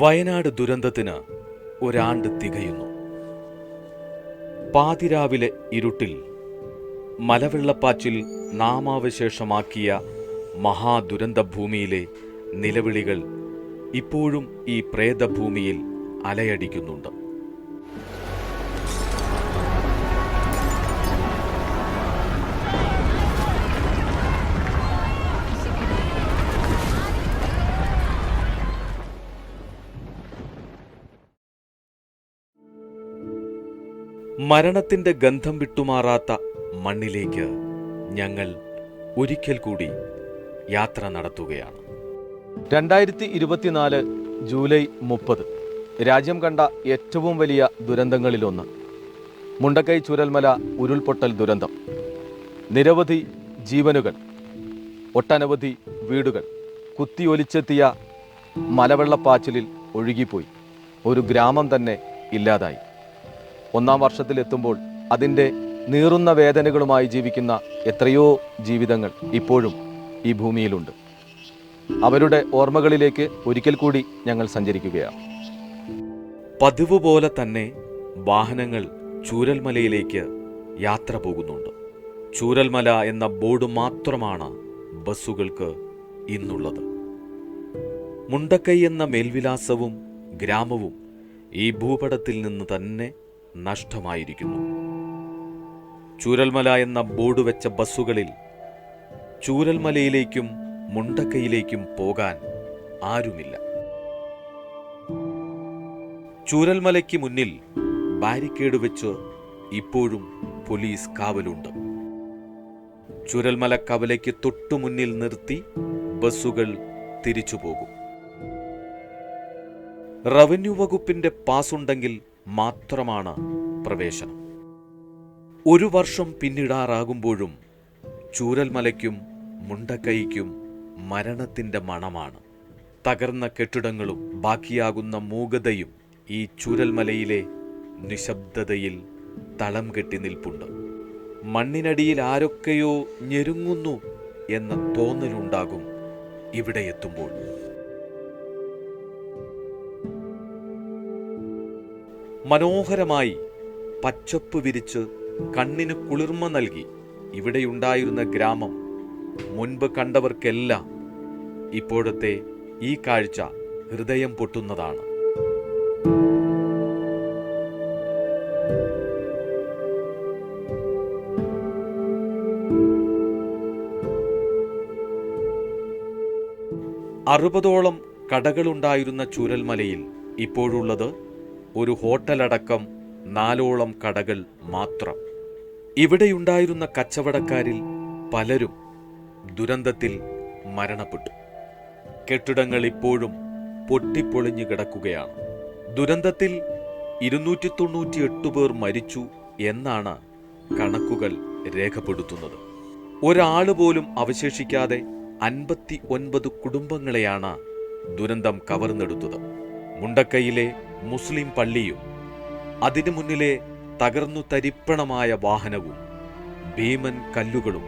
വയനാട് ദുരന്തത്തിന് ഒരാണ്ട് തികയുന്നു. പാതിരാവിലെ ഇരുട്ടിൽ മലവെള്ളപ്പാച്ചിൽ നാമാവശേഷമാക്കിയ മഹാദുരന്ത ഭൂമിയിലെ നിലവിളികൾ ഇപ്പോഴും ഈ പ്രേതഭൂമിയിൽ അലയടിക്കുന്നുണ്ട്. മരണത്തിന്റെ ഗന്ധം വിട്ടുമാറാത്ത മണ്ണിലേക്ക് ഞങ്ങൾ ഒരിക്കൽ കൂടി യാത്ര നടത്തുകയാണ്. രണ്ടായിരത്തി ഇരുപത്തിനാല് ജൂലൈ മുപ്പത് രാജ്യം കണ്ട ഏറ്റവും വലിയ ദുരന്തങ്ങളിലൊന്ന് മുണ്ടക്കൈ ചുരൽമല ഉരുൾപൊട്ടൽ ദുരന്തം. നിരവധി ജീവനുകൾ ഒട്ടനവധി വീടുകൾ കുത്തിയൊലിച്ചെത്തിയ മലവെള്ളപ്പാച്ചിലിൽ ഒഴുകിപ്പോയി. ഒരു ഗ്രാമം തന്നെ ഇല്ലാതായി. ഒന്നാം വർഷത്തിലെത്തുമ്പോൾ അതിന്റെ നീറുന്ന വേദനകളുമായി ജീവിക്കുന്ന എത്രയോ ജീവിതങ്ങൾ ഇപ്പോഴും ഈ ഭൂമിയിലുണ്ട്. അവരുടെ ഓർമ്മകളിലേക്ക് ഒരിക്കൽ കൂടി ഞങ്ങൾ സഞ്ചരിക്കുകയാണ്. പതിവ് പോലെ തന്നെ വാഹനങ്ങൾ ചൂരൽമലയിലേക്ക് യാത്ര പോകുന്നുണ്ട്. ചൂരൽമല എന്ന ബോർഡ് മാത്രമാണ് ബസ്സുകൾക്ക് ഇന്നുള്ളത്. മുണ്ടക്കൈ എന്ന മേൽവിലാസവും ഗ്രാമവും ഈ ഭൂപടത്തിൽ നിന്ന് തന്നെ നഷ്ടമായിരിക്കുന്നു. ചൂരൽമല എന്ന ബോർഡ് വെച്ച ബസ്സുകളിൽ ചൂരൽമലയിലേക്കും മുണ്ടക്കയിലേക്കും പോകാൻ ആരുമില്ല. ചൂരൽമലയ്ക്ക് മുന്നിൽ ബാരിക്കേഡ് വെച്ച് ഇപ്പോഴും പോലീസ് കാവലുണ്ട്. ചുരൽമല കവലയ്ക്ക് തൊട്ടു മുന്നിൽ നിർത്തി ബസ്സുകൾ തിരിച്ചു പോകും. റവന്യൂ വകുപ്പിന്റെ പാസ് ഉണ്ടെങ്കിൽ മാത്രമാണ് പ്രവേശനം. ഒരു വർഷം പിന്നിടാറാകുമ്പോഴും ചൂരൽമലയ്ക്കും മുണ്ടക്കൈക്കും മരണത്തിന്റെ മണമാണ്. തകർന്ന കെട്ടിടങ്ങളും ബാക്കിയാകുന്ന മൂകതയും ഈ ചൂരൽമലയിലെ നിശബ്ദതയിൽ തളം കെട്ടി നിൽപ്പുണ്ട്. മണ്ണിനടിയിൽ ആരൊക്കെയോ ഞെരുങ്ങുന്നു എന്ന തോന്നലുണ്ടാകും ഇവിടെ എത്തുമ്പോൾ. മനോഹരമായി പച്ചപ്പ് വിരിച്ച് കണ്ണിന് കുളിർമ നൽകി ഇവിടെയുണ്ടായിരുന്ന ഗ്രാമം മുൻപ് കണ്ടവർക്കെല്ലാം ഇപ്പോഴത്തെ ഈ കാഴ്ച ഹൃദയം പൊട്ടുന്നതാണ്. അറുപതോളം കടകളുണ്ടായിരുന്ന ചൂരൽമലയിൽ ഇപ്പോഴുള്ളത് ഒരു ഹോട്ടലടക്കം നാലോളം കടകൾ മാത്രം. ഇവിടെയുണ്ടായിരുന്ന കച്ചവടക്കാരിൽ പലരും ദുരന്തത്തിൽ മരണപ്പെട്ടു. കെട്ടിടങ്ങൾ ഇപ്പോഴും പൊട്ടിപ്പൊളിഞ്ഞു കിടക്കുകയാണ്. ദുരന്തത്തിൽ ഇരുന്നൂറ്റി തൊണ്ണൂറ്റി എട്ട് പേർ മരിച്ചു എന്നാണ് കണക്കുകൾ രേഖപ്പെടുത്തുന്നത്. ഒരാൾ പോലും അവശേഷിക്കാതെ അൻപത്തി ഒൻപത് കുടുംബങ്ങളെയാണ് ദുരന്തം കവർന്നെടുത്തത്. മുണ്ടക്കയിലെ മുസ്ലിം പള്ളിയും അതിനു മുന്നിലെ തകർന്നു തരിപ്പണമായ വാഹനവും ഭീമൻ കല്ലുകളും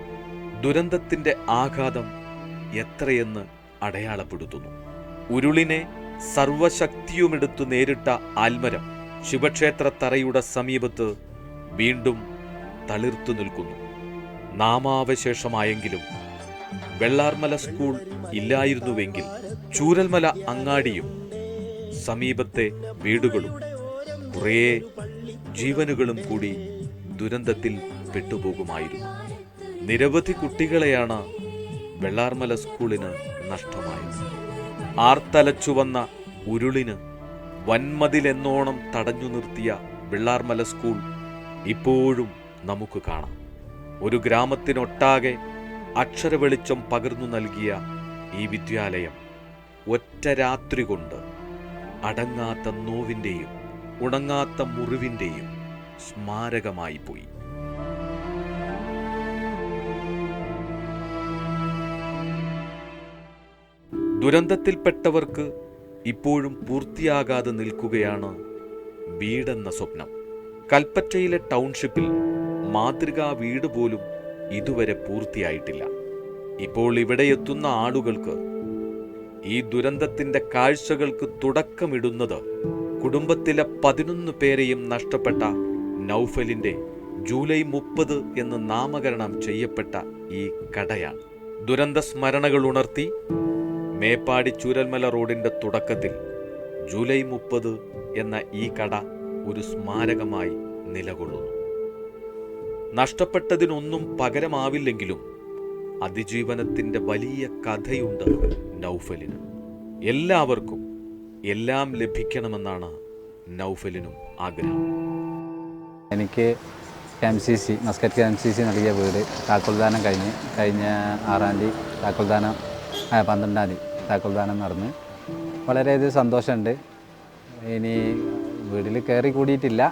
ദുരന്തത്തിന്റെ ആഘാതം എത്രയെന്ന് അടയാളപ്പെടുത്തുന്നു. ഉരുളിനെ സർവശക്തിയുമെടുത്തു നേരിട്ട ആൽമരം ശിവക്ഷേത്ര തറയുടെ സമീപത്ത് വീണ്ടും തളിർത്തു നിൽക്കുന്നു. നാമാവശേഷമായെങ്കിലും വെള്ളാർമല സ്കൂൾ ഇല്ലായിരുന്നുവെങ്കിൽ ചൂരൽമല അങ്ങാടിയും സമീപത്തെ വീടുകളും കുറേ ജീവനുകളും കൂടി ദുരന്തത്തിൽ പെട്ടുപോകുമായിരുന്നു. നിരവധി കുട്ടികളെയാണ് വെള്ളാർമല സ്കൂളിന് നഷ്ടമായത്. ആർത്തലച്ചുവന്ന ഉരുളിന് വൻമതിലെന്നോണം തടഞ്ഞു നിർത്തിയ വെള്ളാർമല സ്കൂൾ ഇപ്പോഴും നമുക്ക് കാണാം. ഒരു ഗ്രാമത്തിനൊട്ടാകെ അക്ഷരവെളിച്ചം പകർന്നു നൽകിയ ഈ വിദ്യാലയം ഒറ്റ രാത്രി കൊണ്ട് അടങ്ങാത്ത നോവിന്റെയും ഉണങ്ങാത്ത മുറിവിന്റെയും സ്മാരകമായി പോയി. ദുരന്തത്തിൽപ്പെട്ടവർക്ക് ഇപ്പോഴും പൂർത്തിയാകാതെ നിൽക്കുകയാണ് വീടെന്ന സ്വപ്നം. കൽപ്പറ്റയിലെ ടൗൺഷിപ്പിൽ മാതൃകാ വീട് പോലും ഇതുവരെ പൂർത്തിയായിട്ടില്ല. ഇപ്പോൾ ഇവിടെ എത്തുന്ന ആളുകൾക്ക് ഈ ദുരന്തത്തിന്റെ കാഴ്ചകൾക്ക് തുടക്കമിടുന്നത് കുടുംബത്തിലെ പതിനൊന്ന് പേരെയും നഷ്ടപ്പെട്ട നൗഫലിന്റെ ജൂലൈ മുപ്പത് എന്ന് നാമകരണം ചെയ്യപ്പെട്ട ഈ കടയാണ്. ദുരന്ത സ്മരണകൾ ഉണർത്തി മേപ്പാടി ചൂരൽമല റോഡിന്റെ തുടക്കത്തിൽ ജൂലൈ മുപ്പത് എന്ന ഈ കട ഒരു സ്മാരകമായി നിലകൊള്ളുന്നു. നഷ്ടപ്പെട്ടതിനൊന്നും പകരമാവില്ലെങ്കിലും അതിജീവനത്തിന്റെ വലിയ കഥയുണ്ട് നൗഫലിന്. എല്ലാവർക്കും എല്ലാം ലഭിക്കണമെന്നാണ് നൗഫലിനും ആഗ്രഹം. എനിക്ക് M C C Muscat M C C നൽകിയ വീട് താക്കോൽദാനം കഴിഞ്ഞ് കഴിഞ്ഞ ആറാം തീയതി താക്കോൽദാനം പന്ത്രണ്ടാം തീയതി താക്കോൽദാനം നടന്ന് വളരെയധികം സന്തോഷമുണ്ട്. ഇനി വീട്ടിൽ കയറി കൂടിയിട്ടില്ല.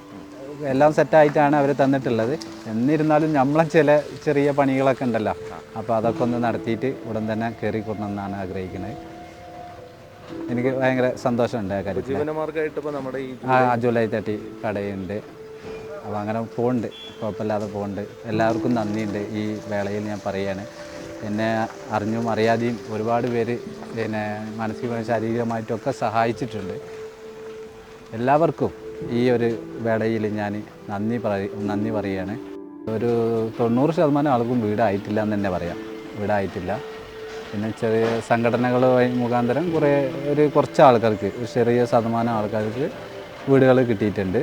എല്ലാം സെറ്റായിട്ടാണ് അവർ തന്നിട്ടുള്ളത്. എന്നിരുന്നാലും നമ്മളെ ചില ചെറിയ പണികളൊക്കെ ഉണ്ടല്ലോ. അപ്പോൾ അതൊക്കെ ഒന്ന് നടത്തിയിട്ട് ഉടൻ തന്നെ കയറി കൂടണമെന്നാണ് ആഗ്രഹിക്കുന്നത്. എനിക്ക് ഭയങ്കര സന്തോഷമുണ്ട് ആ കാര്യത്തിൽ ആ ജൂലൈ തേർട്ടി കടയുണ്ട്. അപ്പോൾ അങ്ങനെ പോകുന്നുണ്ട് കുഴപ്പമില്ലാതെ പോകുന്നുണ്ട് എല്ലാവർക്കും നന്ദിയുണ്ട് ഈ വേളയിൽ ഞാൻ പറയുകയാണ്. എന്നെ അറിഞ്ഞും അറിയാതെയും ഒരുപാട് പേര് പിന്നെ മാനസികമായും ശാരീരികമായിട്ടൊക്കെ സഹായിച്ചിട്ടുണ്ട്. എല്ലാവർക്കും ഈ ഒരു വേളയിൽ ഞാൻ നന്ദി പറ നന്ദി പറയുകയാണ്. ഒരു തൊണ്ണൂറ് ശതമാനം ആൾക്കും വീടായിട്ടില്ല എന്ന് തന്നെ പറയാം. വീടായിട്ടില്ല. പിന്നെ ചെറിയ സംഘടനകൾ മുഖാന്തരം കുറേ ഒരു കുറച്ച് ആൾക്കാർക്ക് ഒരു ചെറിയ ശതമാനം ആൾക്കാർക്ക് വീടുകൾ കിട്ടിയിട്ടുണ്ട്.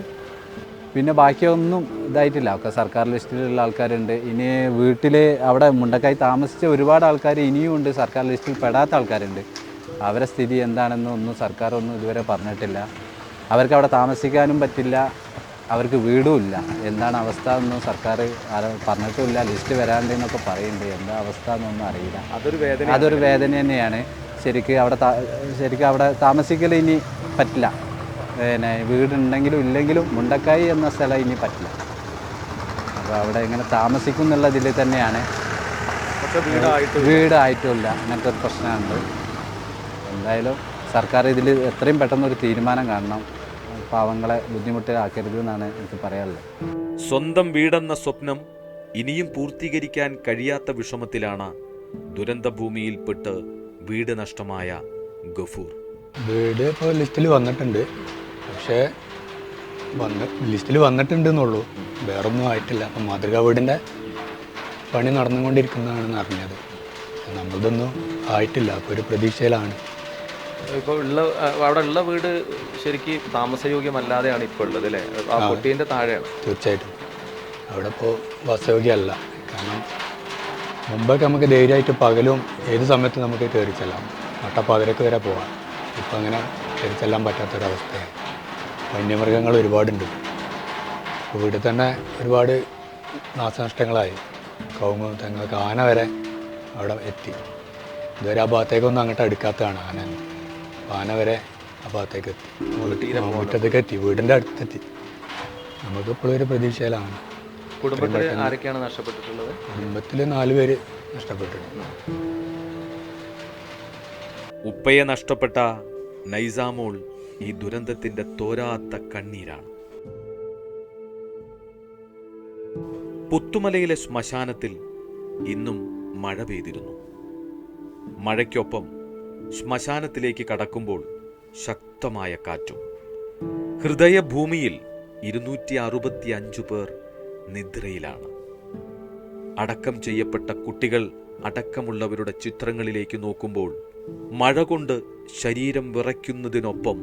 പിന്നെ ബാക്കിയൊന്നും ഇതായിട്ടില്ല. ഒക്കെ സർക്കാർ ലിസ്റ്റിലുള്ള ആൾക്കാരുണ്ട്. ഇനി വീട്ടിൽ അവിടെ മുണ്ടക്കായി താമസിച്ച ഒരുപാട് ആൾക്കാർ ഇനിയും ഉണ്ട്. സർക്കാർ ലിസ്റ്റിൽ പെടാത്ത ആൾക്കാരുണ്ട്. അവരെ സ്ഥിതി എന്താണെന്നൊന്നും സർക്കാർ ഒന്നും ഇതുവരെ പറഞ്ഞിട്ടില്ല. അവർക്ക് അവിടെ താമസിക്കാനും പറ്റില്ല. അവർക്ക് വീടും ഇല്ല. എന്താണ് അവസ്ഥ എന്നും സർക്കാർ പറഞ്ഞിട്ടുമില്ല. ലിസ്റ്റ് വരാണ്ട് എന്നൊക്കെ പറയുന്നുണ്ട്. എന്താ അവസ്ഥ എന്നൊന്നും അറിയില്ല. അതൊരു വേദന അതൊരു വേദന തന്നെയാണ്. ശരിക്ക് അവിടെ ശരിക്കും അവിടെ താമസിക്കൽ ഇനി പറ്റില്ല. പിന്നെ വീടുണ്ടെങ്കിലും ഇല്ലെങ്കിലും മുണ്ടക്കായി എന്ന സ്ഥലം ഇനി പറ്റില്ല. അപ്പോൾ അവിടെ ഇങ്ങനെ താമസിക്കും എന്നുള്ള ഇതിൽ തന്നെയാണ്. വീടായിട്ടില്ല അങ്ങനത്തെ ഒരു പ്രശ്നമുണ്ട്. എന്തായാലും സർക്കാർ ഇതിൽ എത്രയും പെട്ടെന്ന് ഒരു തീരുമാനം കാണണം. പാവങ്ങളെ ബുദ്ധിമുട്ടിലാക്കരുത് എന്നാണ് എനിക്ക് പറയാനുള്ളത്. സ്വന്തം വീടെന്ന സ്വപ്നം ഇനിയും പൂർത്തീകരിക്കാൻ കഴിയാത്ത വിഷമത്തിലാണ് ദുരന്തഭൂമിയിൽപ്പെട്ട് വീട് നഷ്ടമായ ഗഫൂർ. വീട് ഇപ്പോൾ ലിസ്റ്റിൽ വന്നിട്ടുണ്ട്. പക്ഷേ വന്ന് ലിസ്റ്റിൽ വന്നിട്ടുണ്ട് എന്നുള്ളൂ വേറൊന്നും ആയിട്ടില്ല. അപ്പം മാതൃകാ വീടിന്റെ പണി നടന്നുകൊണ്ടിരിക്കുന്നതാണെന്ന് അറിഞ്ഞത്. നമ്മളതൊന്നും ആയിട്ടില്ല. അപ്പോൾ ഒരു പ്രതീക്ഷയിലാണ്. ഇപ്പോൾ ഉള്ള അവിടെ ഉള്ള വീട് ശരിക്ക് താമസയോഗ്യമല്ലാതെയാണ് ഇപ്പോൾ ഉള്ളത് അല്ലേ? ആ പൊട്ടീന്റെ താഴെയാണ്. തീർച്ചയായിട്ടും. അവിടെ ഇപ്പോൾ വാസയോഗ്യമല്ല. കാരണം മുമ്പൊക്കെ നമുക്ക് ധൈര്യമായിട്ട് പകലും ഏത് സമയത്തും നമുക്ക് കയറി ചെല്ലാം. നട്ടപ്പകരക്ക് വരെ പോവാം. ഇപ്പം അങ്ങനെ കയറി ചെല്ലാൻ പറ്റാത്തൊരവസ്ഥയാണ്. വന്യമൃഗങ്ങൾ ഒരുപാടുണ്ട്. ഇപ്പോൾ വീട്ടിൽ തന്നെ ഒരുപാട് നാശനഷ്ടങ്ങളായി. കവുങ്ങ് തെങ്ങ് ആന വരെ അവിടെ എത്തി. ഇതുവരെ ആ ഭാഗത്തേക്കൊന്നും അങ്ങോട്ട് അടുക്കാത്തതാണ് ആന. ആന വരെ ആ ഭാഗത്തേക്ക് എത്തി. മുറ്റത്തേക്ക് എത്തി. വീടിന്റെ അടുത്തെത്തി. നമുക്ക് ഇപ്പോഴും ഒരു പ്രതീക്ഷയിലാണ്. കുടുംബത്തിൽ ആരൊക്കെയാണ് നഷ്ടപ്പെട്ടിട്ടുള്ളത്? കുടുംബത്തിൽ നാല് പേര് നഷ്ടപ്പെട്ടിട്ടുണ്ട്. ഉപ്പയെ നഷ്ടപ്പെട്ട നൈസാമോൾ ഈ ദുരന്തത്തിന്റെ തോരാത്ത കണ്ണീരാണ്. പുത്തുമലയിലെ ശ്മശാനത്തിൽ ഇന്നും മഴ പെയ്തിരുന്നു. മഴയ്ക്കൊപ്പം ശ്മശാനത്തിലേക്ക് കടക്കുമ്പോൾ ശക്തമായ കാറ്റും. ഹൃദയഭൂമിയിൽ ഇരുന്നൂറ്റി അറുപത്തി അഞ്ചു പേർ നിദ്രയിലാണ്. അടക്കം ചെയ്യപ്പെട്ട കുട്ടികൾ അടക്കമുള്ളവരുടെ ചിത്രങ്ങളിലേക്ക് നോക്കുമ്പോൾ മഴ കൊണ്ട് ശരീരം വിറയ്ക്കുന്നതിനൊപ്പം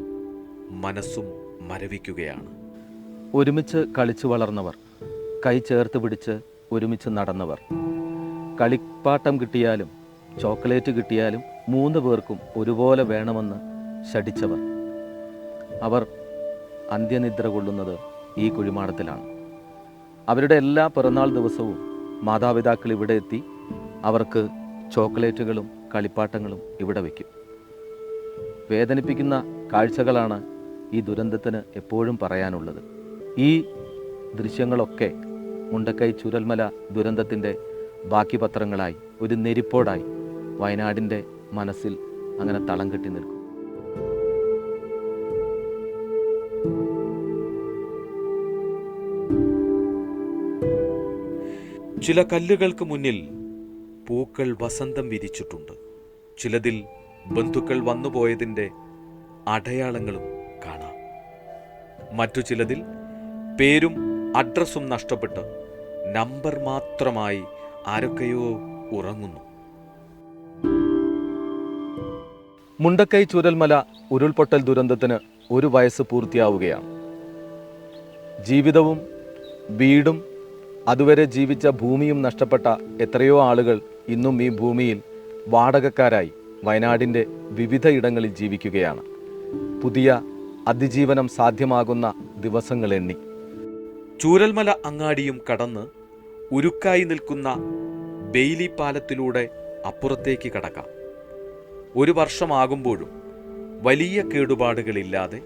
മനസ്സും മരവിക്കുകയാണ്. ഒരുമിച്ച് കളിച്ചു വളർന്നവർ കൈ ചേർത്ത് പിടിച്ച് ഒരുമിച്ച് നടന്നവർ. കളിപ്പാട്ടം കിട്ടിയാലും ചോക്ലേറ്റ് കിട്ടിയാലും മൂന്ന് പേർക്കും ഒരുപോലെ വേണമെന്ന് ശഠിച്ചവർ. അവർ അന്ത്യനിദ്ര കൊള്ളുന്നത് ഈ കുഴിമാടത്തിലാണ്. അവരുടെ എല്ലാ പിറന്നാൾ ദിവസവും മാതാപിതാക്കൾ ഇവിടെ എത്തി അവർക്ക് ചോക്ലേറ്റുകളും കളിപ്പാട്ടങ്ങളും ഇവിടെ വയ്ക്കും. വേദനിപ്പിക്കുന്ന കാഴ്ചകളാണ് ഈ ദുരന്തത്തിന് എപ്പോഴും പറയാനുള്ളത്. ഈ ദൃശ്യങ്ങളൊക്കെ മുണ്ടക്കൈ ചുരൽമല ദുരന്തത്തിന്റെ ബാക്കി പത്രങ്ങളായി ഒരു നെരിപ്പോടായി വയനാടിന്റെ മനസ്സിൽ അങ്ങനെ തളം കെട്ടി നിൽക്കും. ചില കല്ലുകൾക്ക് മുന്നിൽ പൂക്കൾ വസന്തം വിരിച്ചിട്ടുണ്ട്. ചിലതിൽ ബന്ധുക്കൾ വന്നുപോയതിന്റെ അടയാളങ്ങളും കാണാം. മറ്റു ചിലതിൽ പേരും അഡ്രസ്സും നഷ്ടപ്പെട്ട് നമ്പർ മാത്രമായി ആരൊക്കെയോ ഉറങ്ങുന്നു. മുണ്ടക്കൈ ചൂരൽമല ഉരുൾപൊട്ടൽ ദുരന്തത്തിന് ഒരു വയസ്സ് പൂർത്തിയാവുകയാണ്. ജീവിതവും വീടും അതുവരെ ജീവിച്ച ഭൂമിയും നഷ്ടപ്പെട്ട എത്രയോ ആളുകൾ ഇന്നും ഈ ഭൂമിയിൽ വാടകക്കാരായി വയനാടിന്റെ വിവിധ ഇടങ്ങളിൽ ജീവിക്കുകയാണ്. പുതിയ അതിജീവനം സാധ്യമാകുന്ന ദിവസങ്ങൾ എണ്ണി. ചൂരൽമല അങ്ങാടിയും കടന്ന് ഉരുക്കായി നിൽക്കുന്ന ബെയിലി പാലത്തിലൂടെ അപ്പുറത്തേക്ക് കടക്കാം. ഒരു വർഷമാകുമ്പോഴും വലിയ കേടുപാടുകളില്ലാതെ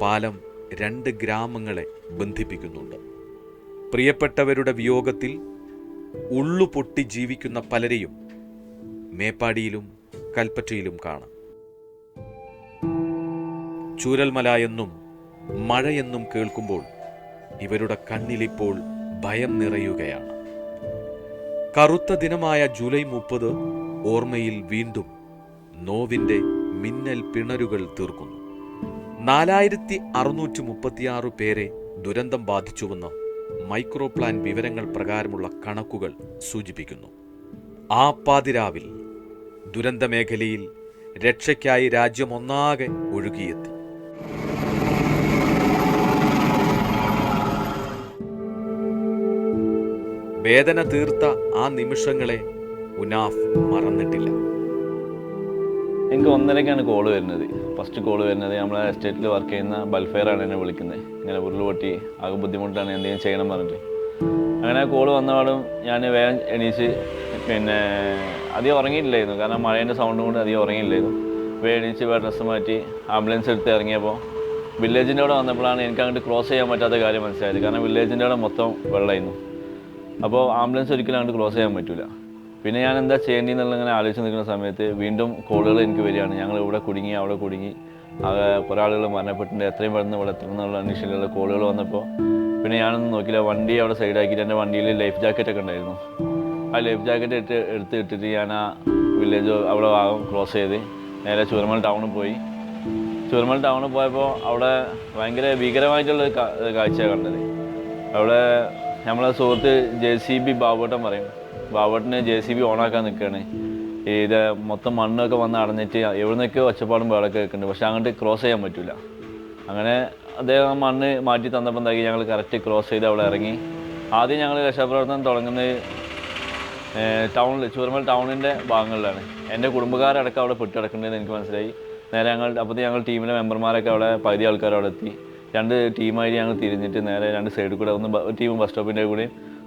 പാലം രണ്ട് ഗ്രാമങ്ങളെ ബന്ധിപ്പിക്കുന്നുണ്ട്. പ്രിയപ്പെട്ടവരുടെ വിയോഗത്തിൽ ഉള്ളു പൊട്ടി ജീവിക്കുന്ന പലരെയും മേപ്പാടിയിലും കൽപ്പറ്റയിലും കാണാം. ചൂരൽമല എന്നും മഴയെന്നും കേൾക്കുമ്പോൾ ഇവരുടെ കണ്ണിലിപ്പോൾ ഭയം നിറയുകയാണ്. കറുത്ത ദിനമായ ജൂലൈ മുപ്പത് ഓർമ്മയിൽ വീണ്ടും നോവിന്റെ മിന്നൽ പിണരുകൾ തീർക്കുന്നു. നാലായിരത്തി അറുന്നൂറ്റി മുപ്പത്തിയാറ് പേരെ ദുരന്തം ബാധിച്ചുവെന്ന് മൈക്രോ പ്ലാൻ വിവരങ്ങൾ പ്രകാരമുള്ള കണക്കുകൾ സൂചിപ്പിക്കുന്നു. ആ പാതിരാവിൽ ദുരന്തമേഖലയിൽ രക്ഷയ്ക്കായി രാജ്യമൊന്നാകെ ഒഴുകിയെത്തി. വേദന തീർത്ത ആ നിമിഷങ്ങളെ ഉനാഫ് മറന്നിട്ടില്ല. എനിക്ക് ഒന്നരക്കാണ് കോൾ വരുന്നത്. ഫസ്റ്റ് കോൾ വരുന്നത് നമ്മളെ എസ്റ്റേറ്റിൽ വർക്ക് ചെയ്യുന്ന ബൽഫെയറാണ് എന്നെ വിളിക്കുന്നത്. ഇങ്ങനെ ഉരുൾ പൊട്ടി ആകെ ബുദ്ധിമുട്ടാണ് എന്തെങ്കിലും ചെയ്യണം പറഞ്ഞിട്ട്. അങ്ങനെ കോൾ വന്നപാടും ഞാൻ വേഗം എണീച്ച് പിന്നെ അധികം ഉറങ്ങിയിട്ടില്ലായിരുന്നു. കാരണം മഴേന്റെ സൗണ്ടും കൊണ്ട് അധികം ഉറങ്ങിയില്ലായിരുന്നു വേഗം എണീച്ച് വേറെ ഡ്രസ്സ് മാറ്റി ആംബുലൻസ് എടുത്ത് ഇറങ്ങിയപ്പോൾ വില്ലേജിന്റെ അവിടെ വന്നപ്പോഴാണ് എനിക്ക് അങ്ങോട്ട് ക്രോസ് ചെയ്യാൻ പറ്റാത്ത കാര്യം മനസ്സിലായത്. കാരണം വില്ലേജിന്റെ അവിടെ മൊത്തം വെള്ളമായിരുന്നു. അപ്പോൾ ആംബുലൻസ് ഒരിക്കലും അങ്ങോട്ട് ക്രോസ് ചെയ്യാൻ പറ്റില്ല പിന്നെ ഞാൻ എന്താ ചെയ്യേണ്ടതെന്നുള്ള ഇങ്ങനെ ആലോചിച്ച് നിൽക്കുന്ന സമയത്ത് വീണ്ടും കോളുകൾ എനിക്ക് വരികയാണ്. ഞങ്ങൾ ഇവിടെ കുടുങ്ങി അവിടെ കുടുങ്ങി. കുറേ ആളുകൾ മരണപ്പെട്ടിട്ടുണ്ട്. എത്രയും പെട്ടെന്ന് ഇവിടെ എത്തണം എന്നുള്ള അന്വേഷണമുള്ള കോളുകൾ വന്നപ്പോൾ പിന്നെ ഞാനൊന്നും നോക്കില്ല വണ്ടി അവിടെ സൈഡാക്കിയിട്ട് എന്റെ വണ്ടിയിൽ ലൈഫ് ജാക്കറ്റ് ഒക്കെ ഉണ്ടായിരുന്നു. ആ ലൈഫ് ജാക്കറ്റ് ഇട്ട് എടുത്ത് ഇട്ടിട്ട് ഞാൻ ആ വില്ലേജ് അവിടെ ഭാഗം ക്രോസ് ചെയ്ത് നേരെ ചുരമൽ ടൗണിൽ പോയി. ചുരമൽ ടൗണിൽ പോയപ്പോൾ അവിടെ ഭയങ്കര ഭീകരമായിട്ടുള്ള കാഴ്ചയാണ് കണ്ടത്. അവിടെ നമ്മളെ സുഹൃത്ത് ജെ സി ബി ബാബുട്ടൻ പറയും ബാബുട്ടന് ജെ സി ബി ഓണാക്കാൻ നിൽക്കുകയാണ് ഇത് മൊത്തം മണ്ണൊക്കെ വന്ന് അടഞ്ഞിട്ട് എവിടുന്നൊക്കെ ഒച്ചപ്പാടും വേളൊക്കെ വെക്കുന്നുണ്ട് പക്ഷെ അങ്ങോട്ട് ക്രോസ് ചെയ്യാൻ പറ്റില്ല അങ്ങനെ അദ്ദേഹം മണ്ണ് മാറ്റി തന്നപ്പോൾ എന്താക്കി ഞങ്ങൾ കറക്റ്റ് ക്രോസ് ചെയ്ത് അവിടെ ഇറങ്ങി. ആദ്യം ഞങ്ങൾ രക്ഷാപ്രവർത്തനം തുടങ്ങുന്നത് ടൗണിൽ ചൂരമൽ ടൗണിന്റെ ഭാഗങ്ങളിലാണ്. എന്റെ കുടുംബക്കാരടക്കം അവിടെ പെട്ടിടക്കുന്നുണ്ടെന്ന് എനിക്ക് മനസ്സിലായി. നേരെ ഞങ്ങൾ അപ്പോൾ ഞങ്ങൾ ടീമിലെ മെമ്പർമാരൊക്കെ അവിടെ പകുതി ആൾക്കാർ അവിടെ എത്തി. രണ്ട് ടീമായിട്ട് ഞങ്ങൾ തിരിഞ്ഞിട്ട് നേരെ രണ്ട് സൈഡിൽ കൂടെ ഒന്ന് ടീം ബസ് സ്റ്റോപ്പിന്റെ കൂടെ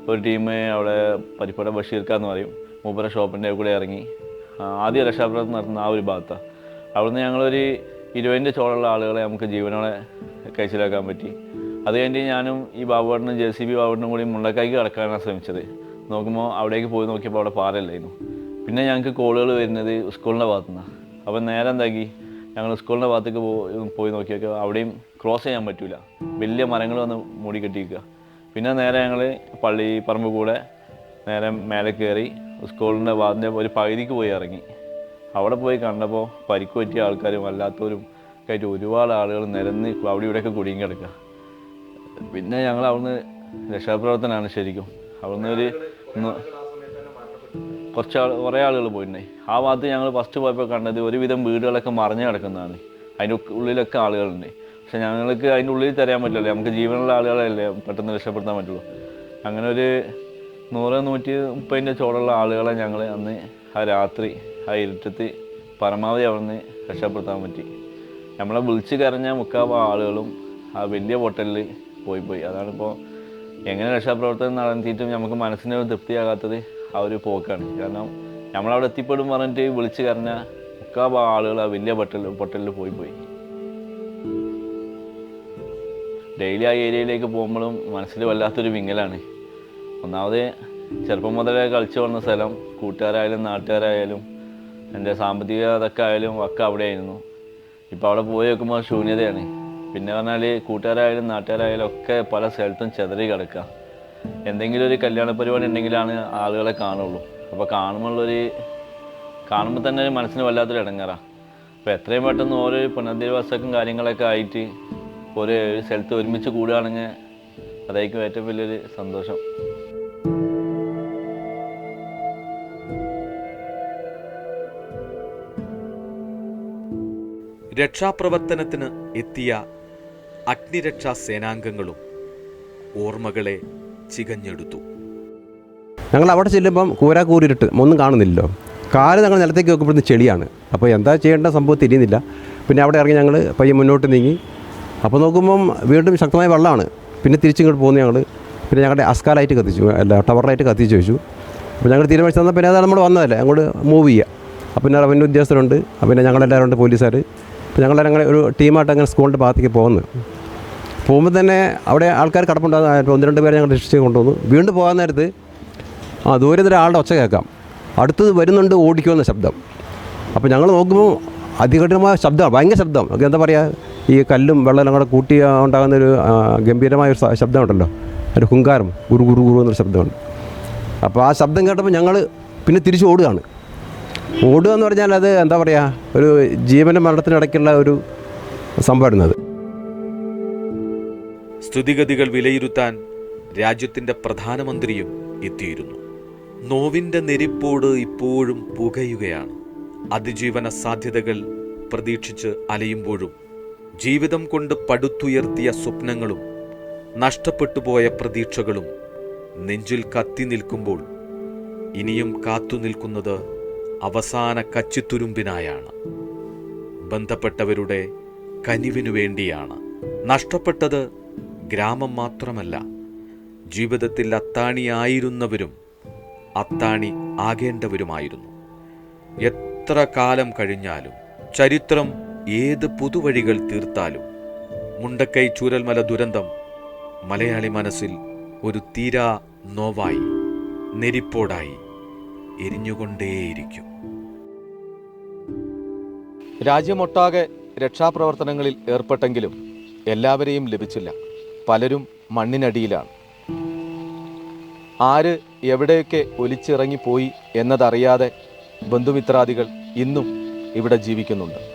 ഒരു ടീം അവിടെ പരിപ്പട ബഷീർക്ക എന്ന് പറയും. മൂപ്പര ഷോപ്പിന്റെ കൂടെ ഇറങ്ങി. ആദ്യ രക്ഷാപ്രവർത്തനം നടത്തുന്ന ആ ഒരു ഭാഗത്താണ് അവിടുന്ന് ഞങ്ങളൊരു ഇരുപതിന്റെ ചോളുള്ള ആളുകളെ നമുക്ക് ജീവനോടെ കഴിച്ചിലാക്കാൻ പറ്റി. അത് കഴിഞ്ഞ് ഞാനും ഈ ബാബുവേട്ടനും ജെ സി ബി ബാബുവേട്ടനും കൂടി മുണ്ടക്കായ്ക്ക് കടക്കാനാണ് ശ്രമിച്ചത്. നോക്കുമ്പോൾ അവിടേക്ക് പോയി നോക്കിയപ്പോൾ അവിടെ പാറയില്ലായിരുന്നു പിന്നെ ഞങ്ങൾക്ക് കോളുകൾ വരുന്നത് സ്കൂളിന്റെ ഭാഗത്തു നിന്നാണ് അപ്പം നേരെ എന്താക്കി? ഞങ്ങൾ സ്കൂളിന്റെ ഭാഗത്തേക്ക് പോയി നോക്കിയൊക്കെ അവിടെയും ക്രോസ് ചെയ്യാൻ പറ്റില്ല വലിയ മരങ്ങൾ വന്ന് മൂടി കെട്ടിയിരിക്കുക പിന്നെ നേരെ ഞങ്ങൾ പള്ളി പറമ്പ് കൂടെ നേരെ മേലെ കയറി സ്കൂളിന്റെ വാതിന്റെ ഒരു പകുതിക്ക് പോയി ഇറങ്ങി. അവിടെ പോയി കണ്ടപ്പോൾ പരിക്ക് പറ്റിയ ആൾക്കാരും അല്ലാത്തവരും ഒക്കെ ആയിട്ട് ഒരുപാട് ആളുകൾ നിരന്ന് അവിടെ ഇവിടെയൊക്കെ കുടുങ്ങി കിടക്കുക. പിന്നെ ഞങ്ങൾ അവിടുന്ന് രക്ഷാപ്രവർത്തനമാണ് ശരിക്കും. അവിടുന്ന് ഒരു കുറച്ച് ആൾ കുറേ ആളുകൾ പോയിട്ടുണ്ടായി. ആ ഭാഗത്ത് ഞങ്ങൾ ഫസ്റ്റ് പോയപ്പോൾ കണ്ടത് ഒരുവിധം വീടുകളൊക്കെ മറിഞ്ഞു കിടക്കുന്നതാണ്. അതിന്റെ ഉള്ളിലൊക്കെ ആളുകളുണ്ട്. പക്ഷെ ഞങ്ങൾക്ക് അതിന്റെ ഉള്ളിൽ തരാൻ പറ്റില്ലല്ലോ. നമുക്ക് ജീവനുള്ള ആളുകളല്ലേ പെട്ടെന്ന് രക്ഷപ്പെടുത്താൻ പറ്റുള്ളൂ. അങ്ങനെ ഒരു നൂറ് നൂറ്റി മുപ്പതിന്റെ ചോടുള്ള ആളുകളെ ഞങ്ങൾ അന്ന് ആ രാത്രി ആ ഇരുട്ടത്ത് പരമാവധി അവിടുന്ന് രക്ഷപ്പെടുത്താൻ പറ്റി. നമ്മളെ വിളിച്ച് കരഞ്ഞ മുക്കാവ ആളുകളും ആ വലിയ ഹോട്ടലിൽ പോയി പോയി. അതാണിപ്പോൾ എങ്ങനെ രക്ഷാപ്രവർത്തനം നടത്തിയിട്ടും നമുക്ക് മനസ്സിന് തൃപ്തിയാകാത്തത് ആ ഒരു പോക്കാണ്. കാരണം നമ്മളവിടെ എത്തിപ്പെടും പറഞ്ഞിട്ട് വിളിച്ച് കരഞ്ഞ മുക്കാവ ആളുകൾ ആ വലിയ ഹോട്ടലിൽ ഹോട്ടലിൽ പോയി പോയി. ഡെയിലി ആ ഏരിയയിലേക്ക് പോകുമ്പോഴും മനസ്സിൽ വല്ലാത്തൊരു വിങ്ങലാണ് ഒന്നാമത് ചെറുപ്പം മുതലേ കളിച്ചു വന്ന സ്ഥലം കൂട്ടുകാരായാലും നാട്ടുകാരായാലും എന്റെ സാമ്പത്തിക അതൊക്കെ ആയാലും ഒക്കെ അവിടെ ആയിരുന്നു ഇപ്പോൾ അവിടെ പോയി നോക്കുമ്പോൾ ശൂന്യതയാണ്. പിന്നെ പറഞ്ഞാൽ കൂട്ടുകാരായാലും നാട്ടുകാരായാലും ഒക്കെ പല സ്ഥലത്തും ചെതറി കിടക്കുക. എന്തെങ്കിലും ഒരു കല്യാണ പരിപാടി ഉണ്ടെങ്കിലാണ് ആളുകളെ കാണുള്ളൂ. അപ്പോൾ കാണുമ്പോഴുള്ളൊരു കാണുമ്പോൾ തന്നെ ഒരു മനസ്സിന് വല്ലാത്തൊരു ഇടങ്ങറ. അപ്പോൾ എത്രയും പെട്ടെന്ന് ഓരോ പുനരധിവാസക്കും കാര്യങ്ങളൊക്കെ ആയിട്ട് ഒരു സ്ഥലത്ത് ഒരുമിച്ച് കൂടുകയാണെങ്കിൽ അതായിരിക്കും ഏറ്റവും വലിയൊരു സന്തോഷം. രക്ഷാപ്രവർത്തനത്തിന് എത്തിയ അഗ്നിരക്ഷാ സേനാംഗങ്ങളും ഓർമ്മകളെ ചികഞ്ഞെടുത്തു. ഞങ്ങൾ അവിടെ ചെല്ലുമ്പം കൂരാക്കൂരിട്ട് ഒന്നും കാണുന്നില്ലല്ലോ. കാൽ ഞങ്ങൾ നിലത്തേക്ക് നോക്കുമ്പോഴത്തെ ചെളിയാണ്. അപ്പോൾ എന്താ ചെയ്യേണ്ട സംഭവം തിരിയുന്നില്ല. പിന്നെ അവിടെ ഇറങ്ങി ഞങ്ങൾ പയ്യെ മുന്നോട്ട് നീങ്ങി. അപ്പോൾ നോക്കുമ്പം വീണ്ടും ശക്തമായ വെള്ളമാണ്. പിന്നെ തിരിച്ചിങ്ങോട്ട് പോകുന്നു ഞങ്ങൾ പിന്നെ ഞങ്ങളുടെ അസ്കാലായിട്ട് കത്തിച്ചു. അല്ല ടവറായിട്ട് കത്തിച്ച് വെച്ചു. അപ്പോൾ ഞങ്ങൾ തീരുമാനിച്ചു തന്നാൽ പിന്നെ അതാണ് നമ്മൾ വന്നതല്ലേ. അങ്ങോട്ട് മൂവ് ചെയ്യുക പിന്നെ റവന്യൂ ഉദ്യോഗസ്ഥരുണ്ട്. പിന്നെ ഞങ്ങളെല്ലാവരും ഉണ്ട് പോലീസുകാർ അപ്പോൾ ഞങ്ങളെല്ലാം അങ്ങനെ ഒരു ടീമായിട്ട് അങ്ങനെ സ്കൂളിന്റെ ഭാഗത്തേക്ക് പോകുന്നത് പോകുമ്പോൾ തന്നെ അവിടെ ആൾക്കാർ കിടപ്പുണ്ടാകുന്ന ഒന്ന് രണ്ട് പേരെ ഞങ്ങൾ രക്ഷിച്ച് കൊണ്ടുവന്നു. വീണ്ടും പോകാൻ നേരത്ത് ആ ദൂരത്തിൽ ഒരാളുടെ ഒച്ച കേൾക്കാം. അടുത്തത് വരുന്നുണ്ട് ഓടിക്കുമെന്ന ശബ്ദം. അപ്പോൾ ഞങ്ങൾ നോക്കുമ്പോൾ അതികഠിനമായ ശബ്ദമാണ് ഭയങ്കര ശബ്ദം. എന്താ പറയുക ഈ കല്ലും വെള്ളമെല്ലാം കൂടെ കൂട്ടി ഉണ്ടാകുന്ന ഒരു ഗംഭീരമായ ഒരു ശബ്ദമുണ്ടല്ലോ. ഒരു ഹുങ്കാരം ഗുരു ഗുരു ഗുരു എന്നൊരു ശബ്ദമുണ്ട്. അപ്പോൾ ആ ശബ്ദം കേട്ടപ്പോൾ ഞങ്ങൾ പിന്നെ തിരിച്ച് ഓടുകയാണ്. ഓടുക എന്ന് പറഞ്ഞാൽ അത് എന്താ പറയുക ഒരു ജീവനും മരണത്തിനിടയ്ക്കുള്ള ഒരു സംഭവമായിരുന്നു അത്. സ്ഥിതിഗതികൾ വിലയിരുത്താൻ രാജ്യത്തിന്റെ പ്രധാനമന്ത്രിയും എത്തിയിരുന്നു. നോവിന്റെ നെരിപ്പോട് ഇപ്പോഴും പുകയുകയാണ്. അതിജീവന സാധ്യതകൾ പ്രതീക്ഷിച്ച് അലയുമ്പോഴും ജീവിതം കൊണ്ട് പടുത്തുയർത്തിയ സ്വപ്നങ്ങളും നഷ്ടപ്പെട്ടുപോയ പ്രതീക്ഷകളും നെഞ്ചിൽ കത്തി നിൽക്കുമ്പോൾ ഇനിയും കാത്തു നിൽക്കുന്നത് അവസാന കച്ചിത്തുരുമ്പിനായാണ്. ബന്ധപ്പെട്ടവരുടെ കനിവിനു വേണ്ടിയാണ്. നഷ്ടപ്പെട്ടത് ഗ്രാമം മാത്രമല്ല ജീവിതത്തിൽ അത്താണിയായിരുന്നവരും അത്താണി ആകേണ്ടവരുമായിരുന്നു. എത്ര കാലം കഴിഞ്ഞാലും ചരിത്രം ഏത് പുതുവഴികൾ തീർത്താലും മുണ്ടക്കൈ ചൂരൽമല ദുരന്തം മലയാളി മനസ്സിൽ ഒരു തീരാ നോവായി നെരിപ്പോടായി എരിഞ്ഞുകൊണ്ടേയിരിക്കും. രാജ്യമൊട്ടാകെ രക്ഷാപ്രവർത്തനങ്ങളിൽ ഏർപ്പെട്ടെങ്കിലും എല്ലാവരെയും ലഭിച്ചില്ല. പലരും മണ്ണിനടിയിലാണ്. ആര് എവിടെയൊക്കെ ഒലിച്ചിറങ്ങിപ്പോയി എന്നതറിയാതെ ബന്ധുമിത്രാദികൾ ഇന്നും ഇവിടെ ജീവിക്കുന്നുണ്ട്.